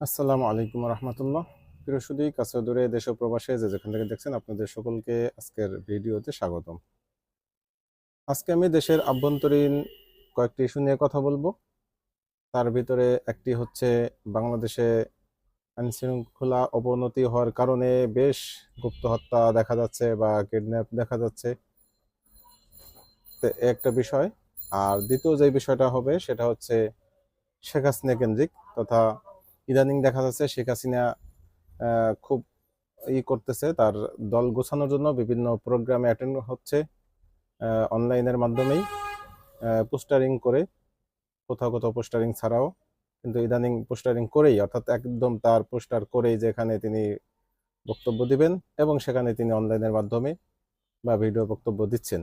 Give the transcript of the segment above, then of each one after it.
আসসালামু আলাইকুম রহমতুল্লাহ। প্রিয় সুদী কাছে দূরে, দেশ প্রবাসে যে যেখান থেকে দেখছেন, আপনাদের সকলকে আজকের ভিডিওতে স্বাগতম। আজকে আমি দেশের আভ্যন্তরীণ কয়েকটি ইস্যু নিয়ে কথা বলব। তার ভিতরে একটি হচ্ছে বাংলাদেশে আইন শৃঙ্খলা অবনতি হওয়ার কারণে বেশ গুপ্ত হত্যা দেখা যাচ্ছে বা কিডন্যাপ দেখা যাচ্ছে। একটা বিষয়। আর দ্বিতীয় যে বিষয়টা হবে, সেটা হচ্ছে শেখ হাসিনা কেন্দ্রিক তথা ইদানিং দেখা যাচ্ছে শেখ হাসিনা খুব ই করতেছে তার দল গোছানোর জন্য বিভিন্ন প্রোগ্রামে অ্যাটেন্ড হচ্ছে অনলাইনের মাধ্যমেই পোস্টারিং করে, কোথাও কোথাও পোস্টারিং ছাড়াও, কিন্তু ইদানিং পোস্টারিং করেই, অর্থাৎ একদম তার পোস্টার করেই যেখানে তিনি বক্তব্য দিবেন এবং সেখানে তিনি অনলাইনের মাধ্যমে বা ভিডিও বক্তব্য দিচ্ছেন।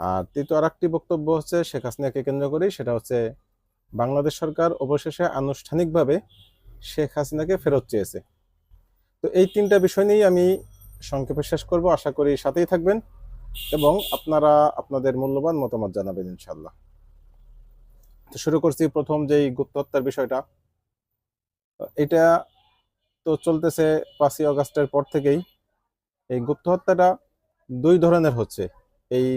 আর তৃতীয় আর একটি বক্তব্য হচ্ছে শেখ হাসিনাকে কেন্দ্র করেই, সেটা হচ্ছে বাংলাদেশ সরকার অবশেষে আনুষ্ঠানিকভাবে শেখ হাসিনাকে ফেরত চেয়েছে। তো এই তিনটা বিষয় নিয়েই আমি সংক্ষেপে শেষ করব। আশা করি সাথেই থাকবেন এবং আপনারা আপনাদের মূল্যবান মতামত জানাবেন ইনশাল্লাহ তো শুরু করছি প্রথম যেই গুপ্ত হত্যার বিষয়টা। এটা তো চলতেছে পাঁচই অগাস্টের পর থেকেই। এই গুপ্ত হত্যাটা দুই ধরনের হচ্ছে। এই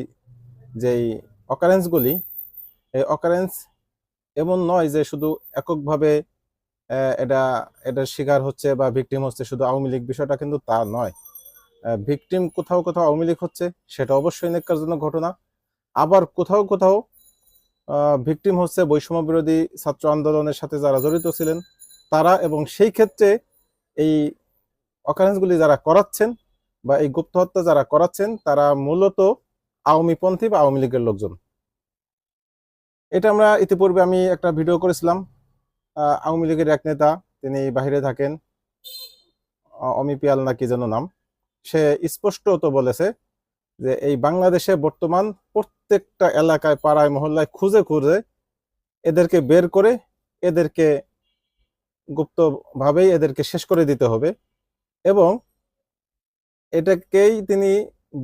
যেই অকারেন্সগুলি এই অকারেন্স এমন নয় যে শুধু এককভাবে এটা এটার শিকার হচ্ছে বা ভিকটিম হচ্ছে শুধু আওয়ামী লীগ বিষয়টা কিন্তু তা নয়। ভিকটিম কোথাও কোথাও আওয়ামী লীগ হচ্ছে, সেটা অবশ্যই নেককারজনক ঘটনা। আবার কোথাও কোথাও ভিকটিম হচ্ছে বৈষম্য বিরোধী ছাত্র আন্দোলনের সাথে যারা জড়িত ছিলেন, তারা এবং সেই ক্ষেত্রে এই অকারেন্সগুলি যারা করাচ্ছেন বা এই গুপ্ত হত্যা যারা করাচ্ছেন, তারা মূলত আওয়ামীপন্থী বা আওয়ামী লীগের লোকজন। এটা আমরা ইতিপূর্বে আমি একটা ভিডিও করেছিলাম আওয়ামী লীগের এক নেতা, তিনি বাইরে থাকেন অমিপিয়াল অমি পিয়াল নাকি যেন নাম, সে স্পষ্টত বলেছে যে এই বাংলাদেশে বর্তমান প্রত্যেকটা এলাকায়, পাড়ায়, মহল্লায় খুঁজে খুঁজে এদেরকে বের করে এদেরকে গুপ্তভাবেই এদেরকে শেষ করে দিতে হবে এবং এটাকেই তিনি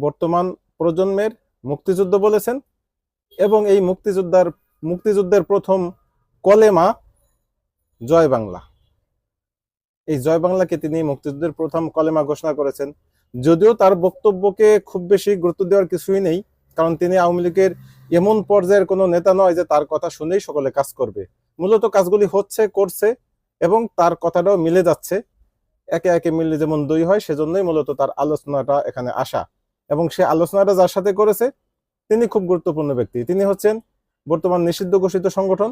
বর্তমান প্রজন্মের মুক্তিযুদ্ধ বলেছেন এবং এই মুক্তিযোদ্ধার মুক্তিযুদ্ধের প্রথম কলেমা জয় বাংলা। এই জয় বাংলাকে তিনি মুক্তিযুদ্ধের প্রথম কলেমা ঘোষণা করেছেন। যদিও তার বক্তব্যকে খুব বেশি গুরুত্ব দেওয়ার কিছুই নেই, কারণ তিনি আওয়ামী লীগের এমন পর্যায়ের কোনো নেতা নয় যে তার কথা শুনেই সকলে কাজ করবে। মূলত কাজগুলি হচ্ছে, করছে এবং তার কথাটাও মিলে যাচ্ছে। একে একে মিললে যেমন দুই হয়, সেজন্যই মূলত তার আলোচনাটা এখানে আসা। এবং সে আলোচনাটা যার সাথে করেছে, তিনি খুব গুরুত্বপূর্ণ ব্যক্তি। তিনি হচ্ছেন বর্তমান নিষিদ্ধ ঘোষিত সংগঠন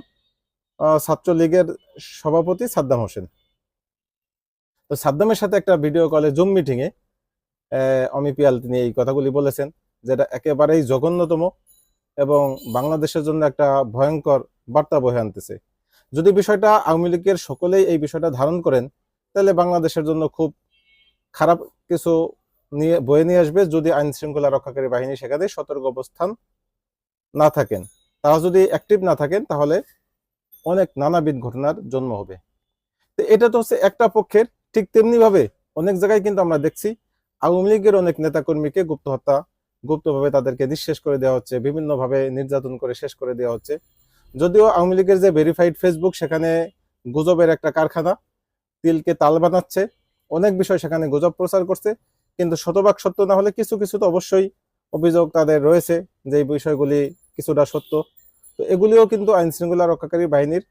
ছাত্রলীগের সভাপতি সাদ্দাম হোসেন। তো সাদ্দামের সাথে একটা ভিডিও কলে জুম মিটিং এ আহ, অমি পিয়াল তিনি এই কথাগুলি বলেছেন যেটা একেবারেই জঘন্যতম এবং বাংলাদেশের জন্য একটা ভয়ঙ্কর বার্তা বহে আনতেছে। যদি বিষয়টা আওয়ামী লীগের সকলেই এই বিষয়টা ধারণ করেন তাহলে বাংলাদেশের জন্য খুব খারাপ কিছু নিয়ে বয়ে নিয়ে আসবে যদি আইন শৃঙ্খলা রক্ষাকারী বাহিনী সেখানে সতর্ক অবস্থান না থাকেন। তারা যদি অ্যাক্টিভ না থাকেন, তাহলে অনেক নানাবিধ ঘটনার জন্ম হবে। তো এটা তো হচ্ছে একটা পক্ষের ঠিক তেমনি ভাবে অনেক জায়গায় কিন্তু আমরা দেখছি আওয়ামী লীগের অনেক নেতাকর্মীকে গুপ্ত হত্যা, গুপ্তভাবে তাদেরকে নিঃশেষ করে দেওয়া হচ্ছে, বিভিন্নভাবে নির্যাতন করে শেষ করে দেওয়া হচ্ছে। যদিও আওয়ামী লীগের যে ভেরিফাইড ফেসবুক সেখানে গুজবের একটা কারখানা, তিলকে তাল বানাচ্ছে, অনেক বিষয় সেখানে গুজব প্রচার করছে, কিন্তু শতভাগ সত্য না হলে কিছু কিছু তো অবশ্যই অভিযোগ তাদের রয়েছে যে বিষয়গুলি কিছুটা সত্য। তো এগুলিও কিন্তু আইন শৃঙ্খলা রক্ষাকারী বাহিনীর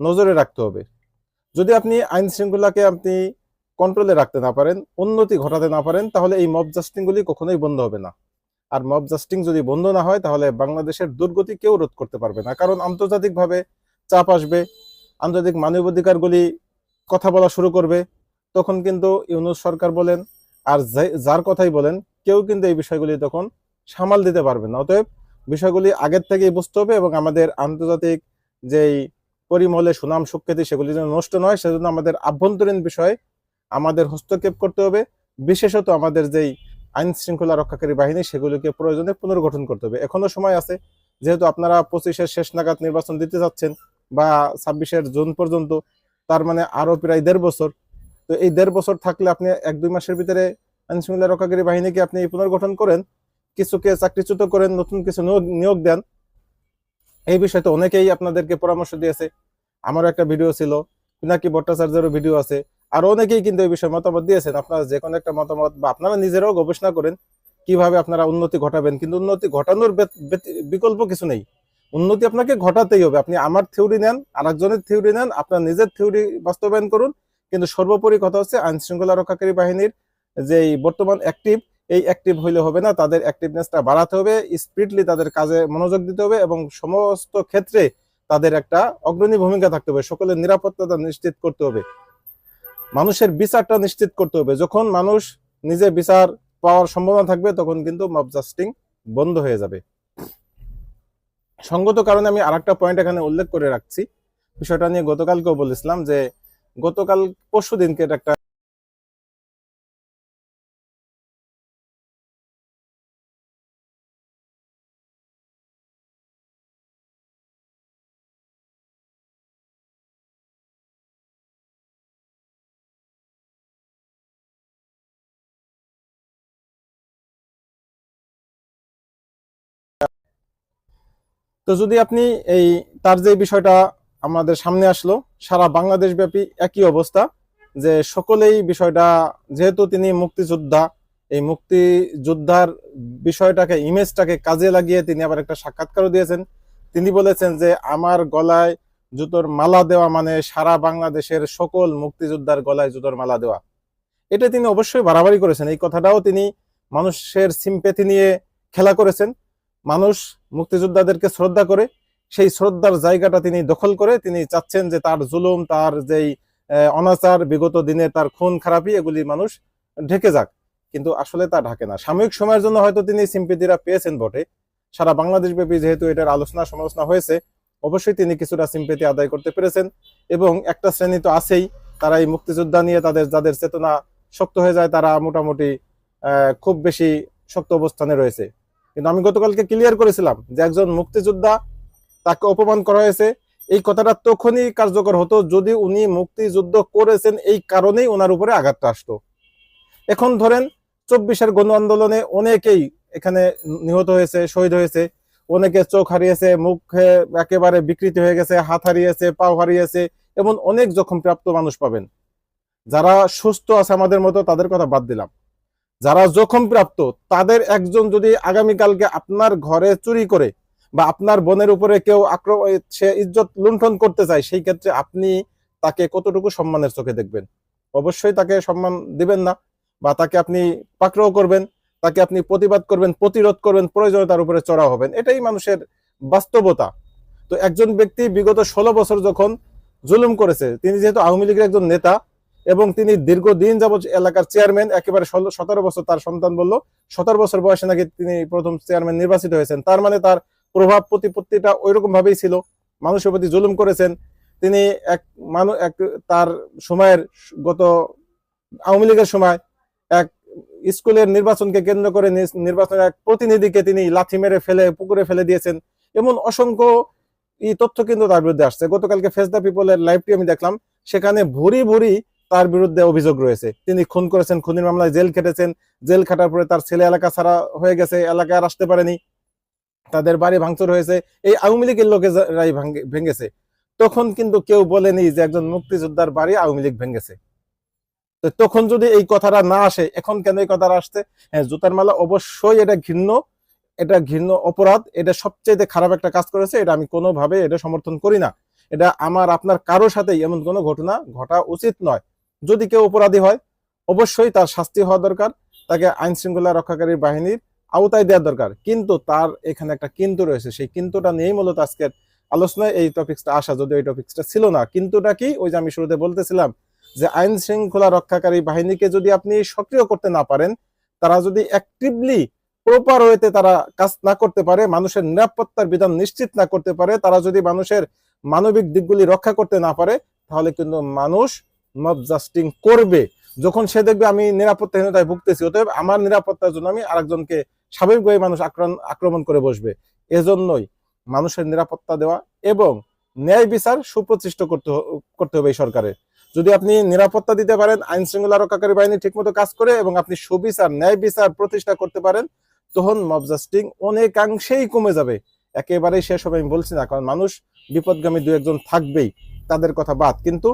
নজরে রাখতে হবে। যদি আপনি আইন শৃঙ্খলাকে আপনি কন্ট্রোলে রাখতে না পারেন, উন্নতি ঘটাতে না পারেন, তাহলে এই মব জাস্টিংগুলি কখনোই বন্ধ হবে না। আর মব জাস্টিং যদি বন্ধ না হয়, তাহলে বাংলাদেশের দুর্গতি কেউ রোধ করতে পারবে না। কারণ আন্তর্জাতিকভাবে চাপ আসবে, আন্তর্জাতিক মানবাধিকারগুলি কথা বলা শুরু করবে। তখন কিন্তু ইউনুস সরকার বলেন আর যার কথাই বলেন, কেউ কিন্তু এই বিষয়গুলি তখন সামাল দিতে পারবে না। অতএব বিষয়গুলি আগের থেকেই বুঝতে হবে এবং আমাদের আন্তর্জাতিক যেই পরিমলে সুনাম সুখ্যাতি সেগুলি যেন নষ্ট নয়, সেজন্য আমাদের আভ্যন্তরীণ বিষয়ে আমাদের হস্তক্ষেপ করতে হবে। বিশেষত আমাদের যেই আইন শৃঙ্খলা রক্ষাকারী বাহিনী, সেগুলিকে প্রয়োজনে পুনর্গঠন করতে হবে। এখনও সময় আছে, যেহেতু আপনারা পঁচিশের শেষ নাগাদ নির্বাচন দিতে যাচ্ছেন বা ছাব্বিশের জুন পর্যন্ত, তার মানে আরও প্রায় দেড় বছর। তো এই দেড় বছর থাকলে আপনি এক দুই মাসের ভিতরে আইন শৃঙ্খলা রক্ষাকারী বাহিনীকে আপনি পুনর্গঠন করেন। কিছুকে চাকরিচ্যুত করেন, নতুন কিছু নিয়োগ- দেন। এই বিষয়ে তো অনেকেই আপনাদেরকে পরামর্শ দিয়েছে। আমারও একটা ভিডিও ছিল, পিনাকি ভট্টাচার্যেরও ভিডিও আছে। আর অনেকেই কিন্তু এই বিষয়ে মতামত দিয়েছেন। আপনারা যে কোনো একটা মতামত বা আপনারা নিজেরাও গবেষণা করেন কীভাবে আপনারা উন্নতি ঘটাবেন। কিন্তু উন্নতি ঘটানোর বিকল্প কিছু নেই। উন্নতি আপনাকে ঘটাতেই হবে। আপনি আমার থিওরি নেন, আরেকজনের থিওরি নেন, আপনার নিজের থিওরি বাস্তবায়ন করুন। কিন্তু সর্বোপরি কথা হচ্ছে আইন শৃঙ্খলা রক্ষাকারী বাহিনীর যে বর্তমান অ্যাক্টিভ এই অ্যাক্টিভ হইলে হবে না, তাদের অ্যাক্টিভনেসটা বাড়াতে হবে স্পিডলি তাদের কাজে মনোযোগ দিতে হবে এবং সমস্ত ক্ষেত্রে তাদের একটা অগ্রণী ভূমিকা থাকতে হবে, সকলের নিরাপত্তাটা নিশ্চিত করতে হবে। মানুষের বিচারটা নিশ্চিত করতে হবে, যখন মানুষ নিজে বিচার পাওয়ার সম্ভাবনা থাকবে, তখন কিন্তু মব জাস্টিং বন্ধ হয়ে যাবে। সঙ্গত কারণে আমি আরেকটা পয়েন্ট এখানে উল্লেখ করে রাখছি, বিষয়টা নিয়ে গতকালকেও বলেছিলাম যে গতকাল পরশু দিনকে একটা তো যদি আপনি এই তার যে বিষয়টা আমাদের সামনে আসলো, সারা বাংলাদেশ ব্যাপী একই অবস্থা যে সকলেই বিষয়টা, যেহেতু তিনি মুক্তিযোদ্ধা, এই মুক্তিযোদ্ধার বিষয়টাকে, ইমেজটাকে কাজে লাগিয়ে তিনি আবার একটা সাক্ষাৎকারও দিয়েছেন। তিনি বলেছেন যে, আমার গলায় জুতোর মালা দেওয়া মানে সারা বাংলাদেশের সকল মুক্তিযোদ্ধার গলায় জুতোর মালা দেওয়া। এটা তিনি অবশ্যই বাড়াবাড়ি করেছেন। এই কথাটাও তিনি মানুষের সিম্পেথি নিয়ে খেলা করেছেন। মানুষ মুক্তিযোদ্ধাদেরকে শ্রদ্ধা করে, সেই শ্রদ্ধার জায়গাটা তিনি দখল করে, তিনি চাচ্ছেন যে তার জুলুম, তার যেই অনাচার, বিগত দিনে তার খুন খারাপি এগুলি মানুষ ঢেকে যাক। কিন্তু আসলে তা ঢাকে না। সাময়িক সময়ের জন্য হয়তো তিনি সিম্পিতিরা পেয়েছেন বটে। সারা বাংলাদেশ ব্যাপী যেহেতু এটার আলোচনা সমালোচনা হয়েছে, অবশ্যই তিনি কিছুটা সিম্পেতি আদায় করতে পেরেছেন এবং একটা শ্রেণি তো আছেই। তারা এই মুক্তিযোদ্ধা নিয়ে তাদের, যাদের চেতনা শক্ত হয়ে যায়, তারা মোটামুটি খুব বেশি শক্ত অবস্থানে রয়েছে। কিন্তু আমি গতকালকে ক্লিয়ার করেছিলাম যে একজন মুক্তিযোদ্ধা তাকে অপমান করা হয়েছে। এই কথাটা তখনই কার্যকর হতো যদি উনি মুক্তিযুদ্ধ করেছেন, এই কারণেই ওনার উপরে আঘাতটা আসতো। এখন ধরেন চব্বিশের গণ আন্দোলনে অনেকেই এখানে নিহত হয়েছে, শহীদ হয়েছে। অনেকে চোখ হারিয়েছে, মুখে একেবারে বিকৃতি হয়ে গেছে, হাত হারিয়েছে, পাও হারিয়েছে এমন অনেক জখম প্রাপ্ত মানুষ পাবেন। যারা সুস্থ আছে আমাদের মতো তাদের কথা বাদ দিলাম। যারা জখম প্রাপ্ত তাদের একজন যদি আগামীকালকে আপনার ঘরে চুরি করে বা আপনার বোনের উপরে কেউ আক্রমণ, সে ইজ্জত লুণ্ঠন করতে চায়, সেই ক্ষেত্রে আপনি তাকে কতটুকু সম্মানের চোখে দেখবেন? অবশ্যই তাকে সম্মান দিবেন না বা তাকে আপনি পাকড়াও করবেন, তাকে আপনি প্রতিবাদ করবেন, প্রতিরোধ করবেন, প্রয়োজনে তার উপরে চড়া হবেন। এটাই মানুষের বাস্তবতা। তো একজন ব্যক্তি বিগত ষোলো বছর যখন জুলুম করেছে, তিনি যেহেতু আওয়ামী লীগের একজন নেতা এবং তিনি দীর্ঘদিন যাবত এলাকার চেয়ারম্যান, একেবারে সতেরো বছর তার সন্তান বলল, সতেরো বছর বয়সে নাকি তিনি প্রথম চেয়ারম্যান নির্বাচিত হয়েছেন। তার মানে তার প্রভাব প্রতিপত্তিটা ওইরকম ভাবেই ছিল। মানুষের প্রতি জুলুম করেছেন। তিনি এক মানুষ এক তার সময়ের গত আওয়ামী লীগের সময় এক স্কুলের নির্বাচনকে কেন্দ্র করে নির্বাচনের এক প্রতিনিধিকে তিনি লাথি মেরে ফেলে, পুকুরে ফেলে দিয়েছেন এমন অসংখ্য এই তথ্য কিন্তু তার বিরুদ্ধে আসছে। গতকালকে ফেস দ্য পিপলের লাইভটি আমি দেখলাম। সেখানে ভুরি ভুরি তার বিরুদ্ধে অভিযোগ রয়েছে। তিনি খুন করেছেন, খুনের মামলায় জেল খেটেছেন। জেল খাটার পরে তার ছেলে এলাকা ছাড়া হয়ে গেছে, এলাকায় আর আসতে পারেনি। তাদের বাড়ি ভাঙচুর হয়েছে। এই আওয়ামী লীগের লোকেরাই ভেঙেছে। তখন কিন্তু কেউ বলেনি যে একজন মুক্তিযোদ্ধার বাড়ি আওয়ামী লীগ ভেঙেছে। তো তখন যদি এই কথাটা না আসে, এখন কেন এই কথাটা আসছে? হ্যাঁ জুতার মালা অবশ্যই এটা ঘৃণ্য। এটা ঘৃণ্য অপরাধ। এটা সবচেয়ে খারাপ একটা কাজ করেছে। এটা আমি কোনোভাবে এটা সমর্থন করি না। এটা আমার, আপনার কারও সাথেই এমন কোনো ঘটনা ঘটা উচিত নয়। যদি কেউ অপরাধী হয়, অবশ্যই তার শাস্তি হওয়া দরকার, তাকে আইন শৃঙ্খলা রক্ষাকারী বাহিনীর আওতায় দেওয়া দরকার। কিন্তু তার এখানে একটা কিন্তু রয়েছে, সেই কিন্তুটা নিয়েই মূলত আজকের আলোচনায় এই টপিকসটা আসা যদি ওই টপিকসটা ছিল না। কিন্তুটা কি? ওই যে আমি শুরুতে বলতেছিলাম যে আইন শৃঙ্খলা রক্ষাকারী বাহিনীকে যদি আপনি সক্রিয় করতে না পারেন, তারা যদি অ্যাক্টিভলি প্রপার ওয়েতে তারা কাজ না করতে পারে, মানুষের নিরাপত্তার বিধান নিশ্চিত না করতে পারে, তারা যদি মানুষের মানবিক দিকগুলি রক্ষা করতে না পারে, তাহলে কিন্তু মানুষ মব জাস্টিং করবে, যখন সে দেখবে আমি নিরাপত্তাহীনতায় ভুগতেছি, অতএব আমার নিরাপত্তার জন্য আমি আরেকজনকে স্বাভাবিকভাবে মানুষ আক্রমণ করে বসবে। এজন্যই মানুষের নিরাপত্তা দেওয়া এবং ন্যায় বিচার সুপ্রতিষ্ঠিত করতে করতে হবে এই সরকারের। যদি আপনি নিরাপত্তা দিতে পারেন, আইন শৃঙ্খলা রক্ষাকারী বাহিনী ঠিকমতো কাজ করে এবং আপনি সুবিচার, ন্যায় বিচার প্রতিষ্ঠা করতে পারেন, তখন মব জাস্টিং অনেকাংশেই কমে যাবে। একেবারেই শেষ হবে, আমি বলছি না, কারণ মানুষ বিপদগামী দু একজন থাকবেই, তাদের কথা বাদ। কিন্তু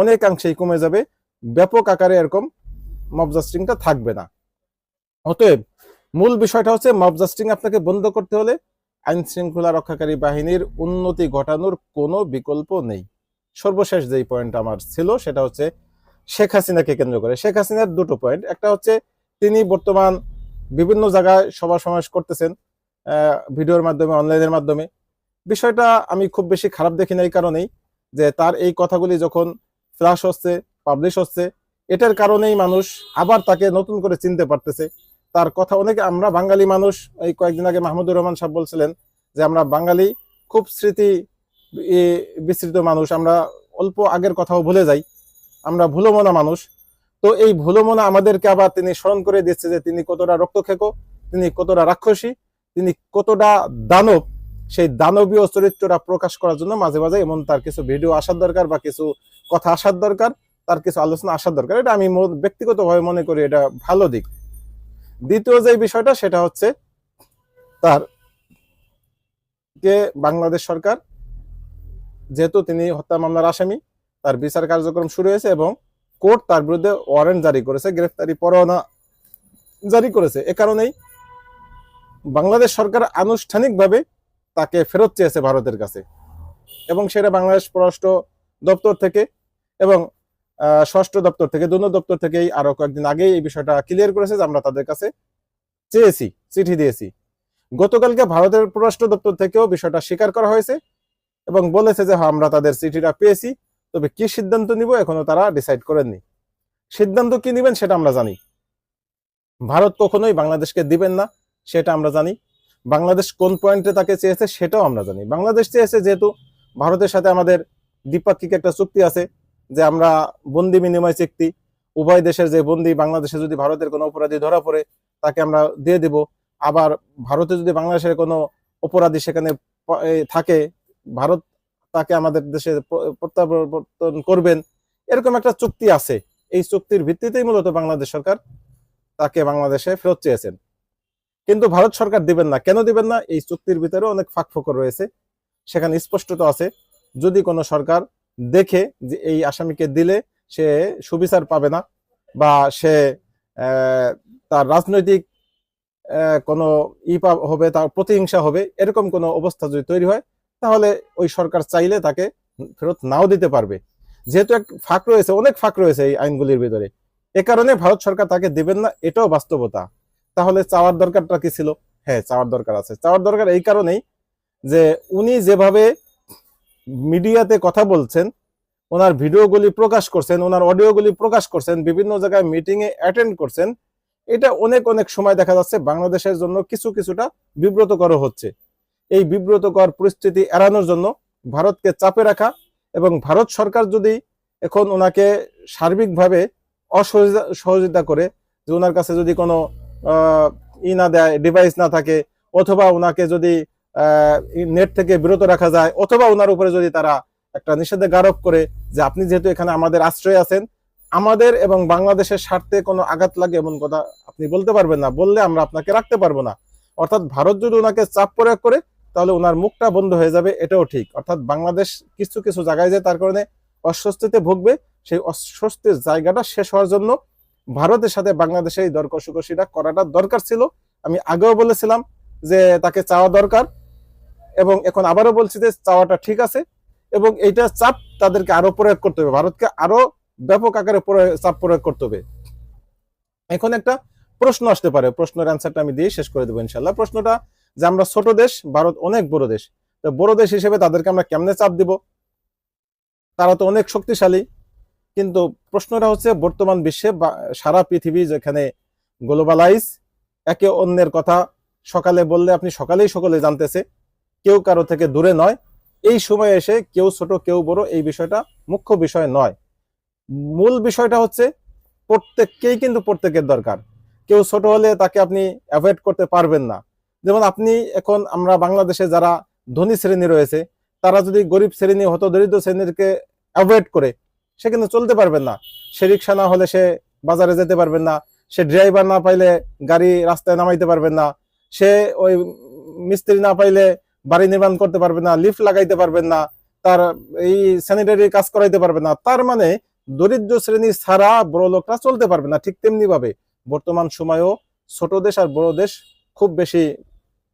অনেকাংশেই কমে যাবে। ব্যাপক আকারে এরকম মবজাস্টিংটা থাকবে না। অতএব মূল বিষয়টা হচ্ছে মবজাস্টিং আপনাকে বন্ধ করতে হলে আইন শৃঙ্খলা রক্ষাকারী বাহিনীর উন্নতি ঘটানোর কোনো বিকল্প নেই। সর্বশেষ যেই পয়েন্ট আমার ছিল সেটা হচ্ছে শেখ হাসিনাকে কেন্দ্র করে। শেখ হাসিনার দুটো পয়েন্ট একটা হচ্ছে তিনি বর্তমান বিভিন্ন জায়গায় সভা সমাবেশ করতেছেন ভিডিওর মাধ্যমে, অনলাইনের মাধ্যমে। বিষয়টা আমি খুব বেশি খারাপ দেখি এই কারণেই যে তার এই কথাগুলি যখন ফ্লাশ হচ্ছে পাবলিশ হচ্ছে। এটার কারণেই মানুষ আবার তাকে নতুন করে চিনতে পারতেছে। তার কথা অনেকে, আমরা বাঙালি মানুষ, এই কয়েকদিন আগে মাহমুদুর রহমান সাহেব বলছিলেন যে, আমরা বাঙালি খুব স্মৃতি বিস্তৃত মানুষ। আমরা অল্প আগের কথাও ভুলে যাই। আমরা ভুলমনা মানুষ। তো এই ভুলমনা আমাদেরকে আবার তিনি স্মরণ করে দিচ্ছে যে, তিনি কতটা রক্তক্ষেক, তিনি কতটা রাক্ষসী, তিনি কতটা দানব। সেই দানবীয় চরিত্রটা প্রকাশ করার জন্য মাঝে মাঝে এমন তার কিছু ভিডিও আসার দরকার বা কিছু কথা আসার দরকার, তার কিছু আলোচনা আসার দরকার। এটা আমি ব্যক্তিগতভাবে মনে করি এটা ভালো দিক। দ্বিতীয় যে বিষয়টা, সেটা হচ্ছে তার কে বাংলাদেশ সরকার, যেহেতু তিনি হত্যা মামলার আসামি, তার বিচার কার্যক্রম শুরু হয়েছে এবং কোর্ট তার বিরুদ্ধে ওয়ারেন্ট জারি করেছে, গ্রেফতারি পরোয়ানা জারি করেছে। এ কারণেই বাংলাদেশ সরকার আনুষ্ঠানিকভাবে তাকে ফেরত চেয়েছে ভারতের কাছে। এবং সেটা বাংলাদেশ পররাষ্ট্র দপ্তর থেকে এবং স্বরাষ্ট্র দপ্তর থেকে দুনো দপ্তর থেকেই আরও কয়েকদিন আগেই এই বিষয়টা ক্লিয়ার করেছে যে আমরা তাদের কাছে চেয়েছি, চিঠি দিয়েছি। গতকালকে ভারতের পররাষ্ট্র দপ্তর থেকেও বিষয়টা স্বীকার করা হয়েছে এবং বলেছে যে হ্যাঁ আমরা তাদের চিঠিটা পেয়েছি, তবে কি সিদ্ধান্ত নিব এখনও তারা ডিসাইড করেননি। সিদ্ধান্ত কি নেবেন সেটা আমরা জানি। ভারত কখনোই বাংলাদেশকে দিবেন না, সেটা আমরা জানি। বাংলাদেশ কোন পয়েন্টে তাকে চেয়েছে সেটাও আমরা জানি। বাংলাদেশ চেয়েছে যেহেতু ভারতের সাথে আমাদের দ্বিপাক্ষিক একটা চুক্তি আছে যে আমরা বন্দি বিনিময় চুক্তি, উভয় দেশের যে বন্দি, বাংলাদেশে যদি ভারতের কোনো অপরাধী ধরা পড়ে, তাকে আমরা দিয়ে দিব। আবার ভারতে যদি বাংলাদেশের কোনো অপরাধী সেখানে থাকে, ভারত তাকে আমাদের দেশে প্রত্যাবর্তন করবেন, এরকম একটা চুক্তি আছে। এই চুক্তির ভিত্তিতেই মূলত বাংলাদেশ সরকার তাকে বাংলাদেশে ফেরত চেয়েছেন। কিন্তু ভারত সরকার দিবেন না। কেন দিবেন না? এই চুক্তির ভিতরে অনেক ফাঁক ফোকর রয়েছে। সেখানে স্পষ্টত আছে যদি কোনো সরকার দেখে যে এই আসামিকে দিলে সে সুবিচার পাবে না বা সে তার রাজনৈতিক কোনো ই হবে, তার প্রতিহিংসা হবে, এরকম কোনো অবস্থা যদি তৈরি হয়, তাহলে ওই সরকার চাইলে তাকে ফেরত নাও দিতে পারবে। যেহেতু এক ফাঁক রয়েছে, অনেক ফাঁক রয়েছে এই আইনগুলির ভিতরে। এ কারণে ভারত সরকার তাকে দিবেন না, এটাও বাস্তবতা। তাহলে চাওয়ার দরকারটা কি ছিল? হ্যাঁ চাওয়ার দরকার আছে। চাওয়ার দরকার এই কারণেই যে উনি যেভাবে মিডিয়াতে কথা বলছেন, ওনার ভিডিওগুলি প্রকাশ করছেন, ওনার অডিওগুলি প্রকাশ করছেন, বিভিন্ন জায়গায় মিটিং এ অ্যাটেন্ড করছেন, এটা অনেক অনেক সময় দেখা যাচ্ছে বাংলাদেশের জন্য কিছু, কিছুটা বিব্রতকর হচ্ছে। এই বিব্রতকর পরিস্থিতি এড়ানোর জন্য ভারতকে চাপে রাখা এবং ভারত সরকার যদি এখন ওনাকে সার্বিকভাবে অসহযোগিতা, সহযোগিতা করে যে ওনার কাছে যদি কোনো ই না দেয় ডিভাইস না থাকে, অথবা ওনাকে যদি নেট থেকে বিরত রাখা যায়, অথবা ওনার উপরে যদি তারা একটা নিষেধাজ্ঞা আরোপ করে যে আপনি যেহেতু এখানে আমাদের আশ্রয় আছেন, আমাদের এবং বাংলাদেশের স্বার্থে কোনো আঘাত লাগে এমন কথা আপনি বলতে পারবেন না, বললে আমরা আপনাকে রাখতে পারব না। অর্থাৎ ভারত যদি ওনাকে চাপ প্রয়োগ করে, তাহলে ওনার মুখটা বন্ধ হয়ে যাবে, এটাও ঠিক। অর্থাৎ বাংলাদেশ কিছু কিছু জায়গায় যে তার কারণে অস্বস্তিতে ভুগবে, সেই অস্বস্তির জায়গাটা শেষ হওয়ার জন্য ভারতের সাথে বাংলাদেশে এই দর করাটা দরকার ছিল। আমি আগেও বলেছিলাম যে তাকে চাওয়া দরকার এবং এখন আবারও বলছি যে চাওয়াটা ঠিক আছে এবং এইটা চাপ তাদেরকে আরও প্রয়োগ করতে হবে। ভারতকে আরও ব্যাপক আকারে চাপ প্রয়োগ করতে হবে। এখন একটা প্রশ্ন আসতে পারে। প্রশ্নের অ্যান্সারটা আমি দিয়ে শেষ করে দেবো ইনশাল্লাহ প্রশ্নটা যে আমরা ছোট দেশ, ভারত অনেক বড় দেশ। তো বড় দেশ হিসেবে তাদেরকে আমরা কেমনে চাপ দিব? তারা তো অনেক শক্তিশালী। কিন্তু প্রশ্নটা হচ্ছে বর্তমান বিশ্বে সারা পৃথিবী যেখানে গ্লোবালাইজ একে অন্যের কথা সকালে বললে আপনি সকালেই সকলে জানতেছে। কেউ কারও থেকে দূরে নয়। এই সময় এসে কেউ ছোট, কেউ বড় এই বিষয়টা মুখ্য বিষয় নয়। মূল বিষয়টা হচ্ছে প্রত্যেককেই কিন্তু প্রত্যেকের দরকার। কেউ ছোট হলে তাকে আপনি অ্যাভয়েড করতে পারবেন না। যেমন আপনি এখন আমরা বাংলাদেশে যারা ধনী শ্রেণি রয়েছে, তারা যদি গরিব শ্রেণি, হত দরিদ্র শ্রেণীকে অ্যাভয়েড করে, সে কিন্তু চলতে পারবেন না। সে রিক্সা না হলে সে বাজারে যেতে পারবেন না। সে ড্রাইভার না পাইলে গাড়ি রাস্তায় নামাইতে পারবেন না। সে ওই মিস্ত্রি না পাইলে বাড়ি নির্মাণ করতে পারবে না লিফট লাগাইতে পারবেন না, তার এই স্যানিটারি কাজ করাইতে পারবে না। তার মানে দরিদ্র শ্রেণি ছাড়া বড় লোকরা চলতে পারবে না, ঠিক তেমনি ভাবে বর্তমান সময়েও ছোট দেশ আর বড় দেশ খুব বেশি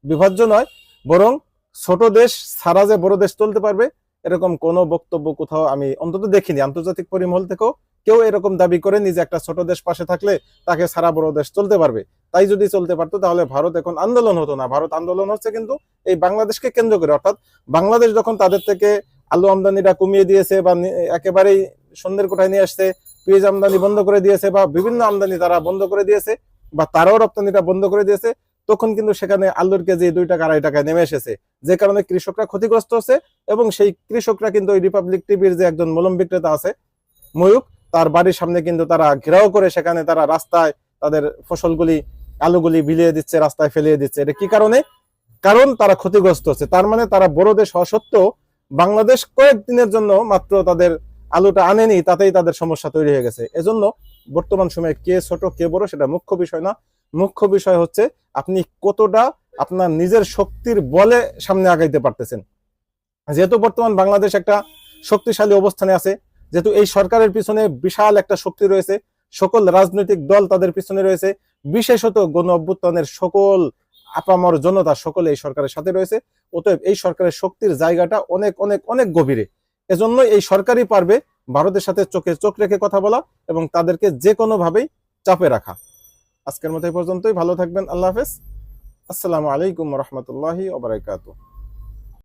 বিভাজ্য নয়, বরং ছোট দেশ ছাড়া যে বড় দেশ চলতে পারবে, এরকম কোনো বক্তব্য কোথাও আমি অন্তত দেখিনি। আন্তর্জাতিক পরিমহল থেকেও কেউ এরকম দাবি করেনি যে একটা ছোট দেশ পাশে থাকলে তাকে সারা বড় দেশ চলতে পারবে। তাই যদি চলতে পারতো, তাহলে ভারত এখন আন্দোলন হতো না। ভারত আন্দোলন হচ্ছে কিন্তু এই বাংলাদেশকে কেন্দ্র করে। অর্থাৎ বাংলাদেশ যখন তাদের থেকে আলু আমদানিটা কমিয়ে দিয়েছে বা একেবারেই সন্ধ্যের কোঠায় নিয়ে আসছে, পেঁয়াজ আমদানি বন্ধ করে দিয়েছে বা বিভিন্ন আমদানি তারা বন্ধ করে দিয়েছে বা তারাও রপ্তানিটা বন্ধ করে দিয়েছে, তখন কিন্তু সেখানে আলুর কেজি দুই টাকা, আড়াই টাকায় নেমে এসেছে। যে কারণে কৃষকরা ক্ষতিগ্রস্ত হচ্ছে এবং সেই কৃষকরা কিন্তু ওই রিপাবলিক টিভির যে একজন মলম বিক্রেতা আছে ময়ূক তার বাড়ির সামনে কিন্তু তারা ঘেরাও করে সেখানে তারা রাস্তায় তাদের ফসলগুলি আলুগুলি বিলিয়ে দিচ্ছে, রাস্তায় ফেলিয়ে দিচ্ছে। এটা কি কারণে? কারণ তারা ক্ষতিগ্রস্ত হচ্ছে। তার মানে তারা বড় দেশ হওয়া সত্ত্বেও বাংলাদেশ কয়েকদিনের জন্য মাত্র তাদের আলুটা আনেনি, তাতেই তাদের সমস্যা তৈরি হয়ে গেছে। এজন্য বর্তমান সময়ে কে ছোট, কে বড় সেটা মুখ্য বিষয় না। মুখ্য বিষয় হচ্ছে আপনি কতটা আপনার নিজের শক্তির বলে সামনে আগাইতে পারতেছেন। যেহেতু বর্তমান বাংলাদেশ একটা শক্তিশালী অবস্থানে আছে, যেহেতু এই সরকারের পিছনে বিশাল একটা শক্তি রয়েছে, সকল রাজনৈতিক দল তাদের পিছনে রয়েছে বিশেষত গণ অভ্যুত্থানের সকল আপামর জনতা সকলে এই সরকারের সাথে রয়েছে। অতএব এই সরকারের শক্তির জায়গাটা অনেক অনেক অনেক গভীরে। এজন্য এই সরকারই পারবে ভারতের সাথে চোখে চোখ রেখে কথা বলা এবং তাদেরকে যে কোনো ভাবেই চাপে রাখা। আজকের মতো এই পর্যন্তই। ভালো থাকবেন। আল্লাহ হাফেজ। আসসালামু আলাইকুম রহমতুল্লাহি ওবরাকাতুহ